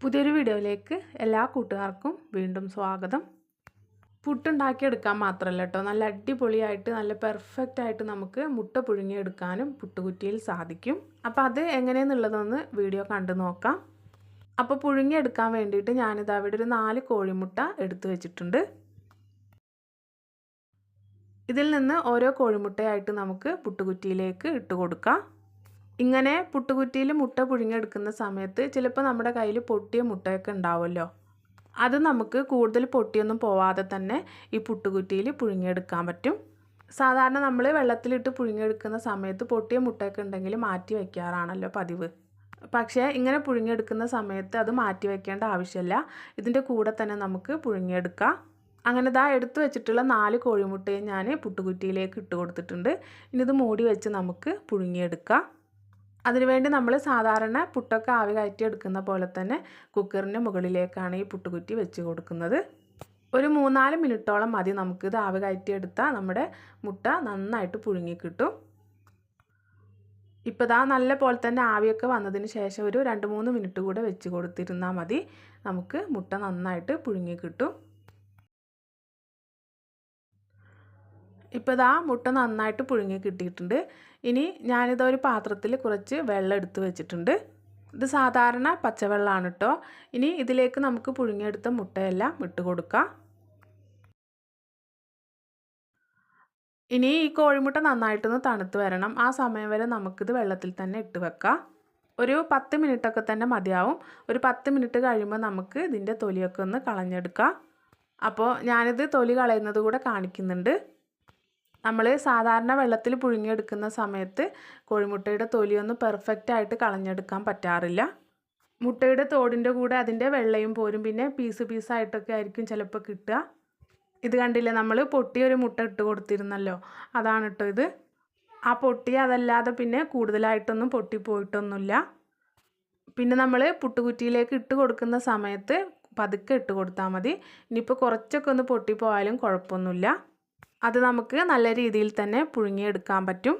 പുതിയൊരു വീഡിയോയിലേക്ക് എല്ലാ കൂട്ടുകാർക്കും വീണ്ടും സ്വാഗതം. പുട്ടുണ്ടാക്കിയെടുക്കാൻ മാത്രമല്ല കേട്ടോ. നല്ല അടിപൊളിയായിട്ട് നല്ല പെർഫെക്റ്റ് ആയിട്ട് നമുക്ക് മുട്ട പുഴുങ്ങിയെടുക്കാനും പുട്ടുകുറ്റിയിൽ സാധിക്കും. അപ്പോൾ അത് എങ്ങനെയെന്നുള്ളതൊന്ന് വീഡിയോ കണ്ടു നോക്കാം. അപ്പോൾ പുഴുങ്ങിയെടുക്കാൻ വേണ്ടിയിട്ട് ഞാനിത് അവിടെ ഒരു നാല് കോഴിമുട്ട എടുത്തു വെച്ചിട്ടുണ്ട്. ഇതിൽ നിന്ന് ഓരോ കോഴിമുട്ടയായിട്ട് നമുക്ക് പുട്ടുകുറ്റിയിലേക്ക് ഇട്ട് കൊടുക്കാം. ഇങ്ങനെ പുട്ടുകുറ്റിയിൽ മുട്ട പുഴുങ്ങിയെടുക്കുന്ന സമയത്ത് ചിലപ്പോൾ നമ്മുടെ കയ്യിൽ പൊട്ടിയ മുട്ടയൊക്കെ ഉണ്ടാവുമല്ലോ. അത് നമുക്ക് കൂടുതൽ പൊട്ടിയൊന്നും പോവാതെ തന്നെ ഈ പുട്ടുകുറ്റിയിൽ പുഴുങ്ങിയെടുക്കാൻ പറ്റും. സാധാരണ നമ്മൾ വെള്ളത്തിലിട്ട് പുഴുങ്ങിയെടുക്കുന്ന സമയത്ത് പൊട്ടിയ മുട്ടയൊക്കെ ഉണ്ടെങ്കിൽ മാറ്റി വയ്ക്കാറാണല്ലോ പതിവ്. പക്ഷേ ഇങ്ങനെ പുഴുങ്ങിയെടുക്കുന്ന സമയത്ത് അത് മാറ്റി വയ്ക്കേണ്ട ആവശ്യമില്ല. ഇതിന്റെ കൂടെ തന്നെ നമുക്ക് പുഴുങ്ങിയെടുക്കാം. അങ്ങനെ ഇതാ എടുത്തു വെച്ചിട്ടുള്ള നാല് കോഴിമുട്ടയും ഞാൻ പുട്ടുകുറ്റിയിലേക്ക് ഇട്ട് കൊടുത്തിട്ടുണ്ട്. ഇനി ഇത് മൂടി വെച്ച് നമുക്ക് പുഴുങ്ങിയെടുക്കാം. അതിനുവേണ്ടി നമ്മൾ സാധാരണ പുട്ടൊക്കെ ആവി കയറ്റി എടുക്കുന്ന പോലെ തന്നെ കുക്കറിന്റെ മുകളിലേക്കാണ് ഈ പുട്ടുകുറ്റി വെച്ച് കൊടുക്കുന്നത്. ഒരു മൂന്നാൽ മിനിറ്റോളം മതി നമുക്കിത് ആവി കയറ്റിയെടുത്താൽ നമ്മുടെ മുട്ട നന്നായിട്ട് പുഴുങ്ങി കിട്ടും. ഇപ്പോൾ ഇതാ നല്ല പോലെ തന്നെ ആവിയൊക്കെ വന്നതിന് ശേഷം ഒരു രണ്ട് മൂന്ന് മിനിറ്റ് കൂടെ വെച്ച് കൊടുത്തിരുന്നാൽ മതി നമുക്ക് മുട്ട നന്നായിട്ട് പുഴുങ്ങി കിട്ടും. ഇപ്പോൾ ഇതാ മുട്ട നന്നായിട്ട് പുഴുങ്ങി കിട്ടിയിട്ടുണ്ട്. ഇനി ഞാനിത് ഒരു പാത്രത്തിൽ കുറച്ച് വെള്ളം എടുത്ത് വെച്ചിട്ടുണ്ട്. ഇത് സാധാരണ പച്ചവെള്ളമാണ് കേട്ടോ ഇനി ഇതിലേക്ക് നമുക്ക് പുഴുങ്ങിയെടുത്ത മുട്ടയെല്ലാം ഇട്ട് കൊടുക്കാം. ഇനി ഈ കോഴിമുട്ട നന്നായിട്ടൊന്ന് തണുത്ത് വരണം. ആ സമയം വരെ നമുക്കിത് വെള്ളത്തിൽ തന്നെ ഇട്ട് വെക്കാം. ഒരു പത്ത് മിനിറ്റൊക്കെ തന്നെ മതിയാവും. ഒരു പത്ത് മിനിറ്റ് കഴിയുമ്പോൾ നമുക്ക് ഇതിന്റെ തൊലിയൊക്കെ ഒന്ന് കളഞ്ഞെടുക്കാം. അപ്പോൾ ഞാനിത് തൊലി കളയുന്നത് കൂടെ കാണിക്കുന്നുണ്ട്. നമ്മൾ സാധാരണ വെള്ളത്തിൽ പുഴുങ്ങിയെടുക്കുന്ന സമയത്ത് കോഴിമുട്ടയുടെ തൊലിയൊന്നും പെർഫെക്റ്റ് ആയിട്ട് കളഞ്ഞെടുക്കാൻ പറ്റാറില്ല. മുട്ടയുടെ തോടിന്റെ കൂടെ അതിന്റെ വെള്ളയും പോരും. പിന്നെ പീസ് പീസായിട്ടൊക്കെ ആയിരിക്കും ചിലപ്പോൾ കിട്ടുക. ഇത് കണ്ടില്ലേ? നമ്മൾ പൊട്ടിയൊരു മുട്ട ഇട്ട് കൊടുത്തിരുന്നല്ലോ? അതാണ് കേട്ടോ ഇത്. ആ പൊട്ടി അതല്ലാതെ പിന്നെ കൂടുതലായിട്ടൊന്നും പൊട്ടിപ്പോയിട്ടൊന്നുമില്ല പിന്നെ നമ്മൾ പുട്ടുകുറ്റിയിലേക്ക് ഇട്ട് കൊടുക്കുന്ന സമയത്ത് പതുക്കെ ഇട്ട് കൊടുത്താൽ മതി. ഇനിയിപ്പോൾ കുറച്ചൊക്കെ ഒന്ന് പൊട്ടിപ്പോയാലും കുഴപ്പമൊന്നുമില്ല. അത് നമുക്ക് നല്ല രീതിയിൽ തന്നെ പുഴുങ്ങിയെടുക്കാൻ പറ്റും.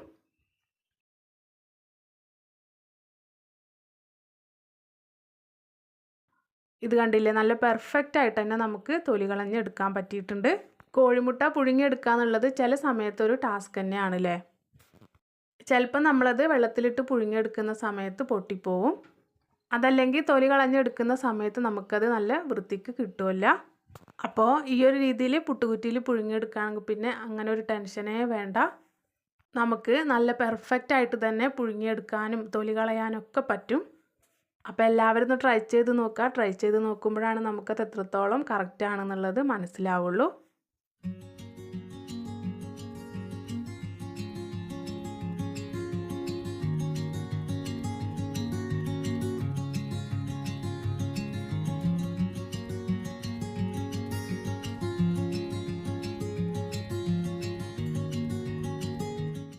ഇത് കണ്ടില്ലേ? നല്ല പെർഫെക്റ്റ് ആയിട്ട് തന്നെ നമുക്ക് തൊലി കളഞ്ഞെടുക്കാൻ പറ്റിയിട്ടുണ്ട്. കോഴിമുട്ട പുഴുങ്ങിയെടുക്കുക എന്നുള്ളത് ചില സമയത്ത് ഒരു ടാസ്ക് തന്നെയാണല്ലേ? ചിലപ്പോൾ നമ്മളത് വെള്ളത്തിലിട്ട് പുഴുങ്ങിയെടുക്കുന്ന സമയത്ത് പൊട്ടിപ്പോവും. അതല്ലെങ്കിൽ തൊലി കളഞ്ഞെടുക്കുന്ന സമയത്ത് നമുക്കത് നല്ല വൃത്തിക്ക് കിട്ടുമല്ല അപ്പോൾ ഈ ഒരു രീതിയിൽ പുട്ടുകുറ്റിയിൽ പുഴുങ്ങിയെടുക്കുകയാണെങ്കിൽ പിന്നെ അങ്ങനെ ഒരു ടെൻഷനേ വേണ്ട. നമുക്ക് നല്ല പെർഫെക്റ്റ് ആയിട്ട് തന്നെ പുഴുങ്ങിയെടുക്കാനും തൊലി കളയാനൊക്കെ പറ്റും. അപ്പോൾ എല്ലാവരും ഒന്ന് ട്രൈ ചെയ്ത് നോക്കുക. ട്രൈ ചെയ്ത് നോക്കുമ്പോഴാണ് നമുക്കത് എത്രത്തോളം കറക്റ്റ് ആണെന്നുള്ളത് മനസ്സിലാവുള്ളൂ.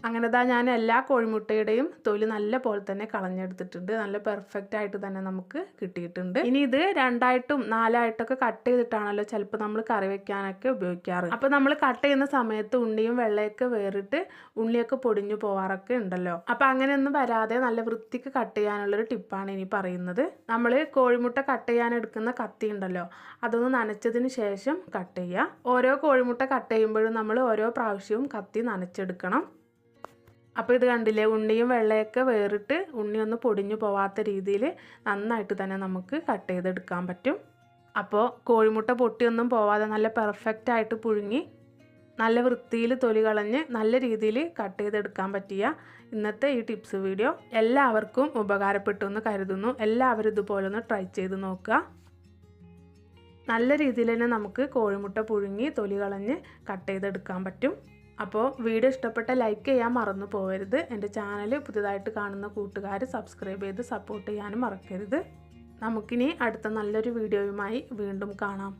അങ്ങനെ ഞാൻ എല്ലാ കോഴിമുട്ടയുടെയും തൊലി നല്ല പോലെ തന്നെ കളഞ്ഞെടുത്തിട്ടുണ്ട്. നല്ല പെർഫെക്റ്റ് ആയിട്ട് തന്നെ നമുക്ക് കിട്ടിയിട്ടുണ്ട്. ഇനി ഇത് രണ്ടായിട്ടും നാലായിട്ടൊക്കെ കട്ട് ചെയ്തിട്ടാണല്ലോ ചിലപ്പോൾ നമ്മൾ കറി വെക്കാനൊക്കെ ഉപയോഗിക്കാറ്. അപ്പോൾ നമ്മൾ കട്ട് ചെയ്യുന്ന സമയത്ത് ഉണ്ണിയും വെള്ളയൊക്കെ വേറിട്ട് ഉണ്ണിയൊക്കെ പൊടിഞ്ഞു പോവാറൊക്കെ ഉണ്ടല്ലോ. അപ്പോൾ അങ്ങനെയൊന്നും വരാതെ നല്ല വൃത്തിക്ക് കട്ട് ചെയ്യാനുള്ളൊരു ടിപ്പാണ് ഇനി പറയുന്നത്. നമ്മൾ കോഴിമുട്ട കട്ട് ചെയ്യാൻ എടുക്കുന്ന കത്തി ഉണ്ടല്ലോ അതൊന്ന് നനച്ചതിന് ശേഷം കട്ട് ചെയ്യുക ഓരോ കോഴിമുട്ട കട്ട് ചെയ്യുമ്പോഴും നമ്മൾ ഓരോ പ്രാവശ്യവും കത്തി നനച്ചെടുക്കണം. അപ്പോൾ ഇത് കണ്ടില്ലേ? ഉണ്ണിയും വെള്ളയൊക്കെ വേറിട്ട് ഉണ്ണി ഒന്ന് പൊടിഞ്ഞു പോവാത്ത രീതിയിൽ നന്നായിട്ട് തന്നെ നമുക്ക് കട്ട് ചെയ്തെടുക്കാൻ പറ്റും. അപ്പോൾ കോഴിമുട്ട പൊട്ടിയൊന്നും പോവാതെ നല്ല പെർഫെക്റ്റ് ആയിട്ട് പുഴുങ്ങി നല്ല വൃത്തിയിൽ തൊലി കളഞ്ഞ് നല്ല രീതിയിൽ കട്ട് ചെയ്തെടുക്കാൻ പറ്റിയ ഇന്നത്തെ ഈ ടിപ്സ് വീഡിയോ എല്ലാവർക്കും ഉപകാരപ്പെട്ടു എന്ന് കരുതുന്നു. എല്ലാവരും ഇതുപോലെ ഒന്ന് ട്രൈ ചെയ്ത് നോക്കുക. നല്ല രീതിയിൽ തന്നെ നമുക്ക് കോഴിമുട്ട പുഴുങ്ങി തൊലി കളഞ്ഞ് കട്ട് ചെയ്തെടുക്കാൻ പറ്റും. അപ്പോൾ വീഡിയോ ഇഷ്ടപ്പെട്ട ലൈക്ക് ചെയ്യാൻ മറന്നു പോകരുത്. എന്റെ ചാനൽ പുതിയതായിട്ട് കാണുന്ന കൂട്ടുകാർ സബ്സ്ക്രൈബ് ചെയ്ത് സപ്പോർട്ട് ചെയ്യാനും മറക്കരുത്. നമുക്കിനി അടുത്ത നല്ലൊരു വീഡിയോയുമായി വീണ്ടും കാണാം.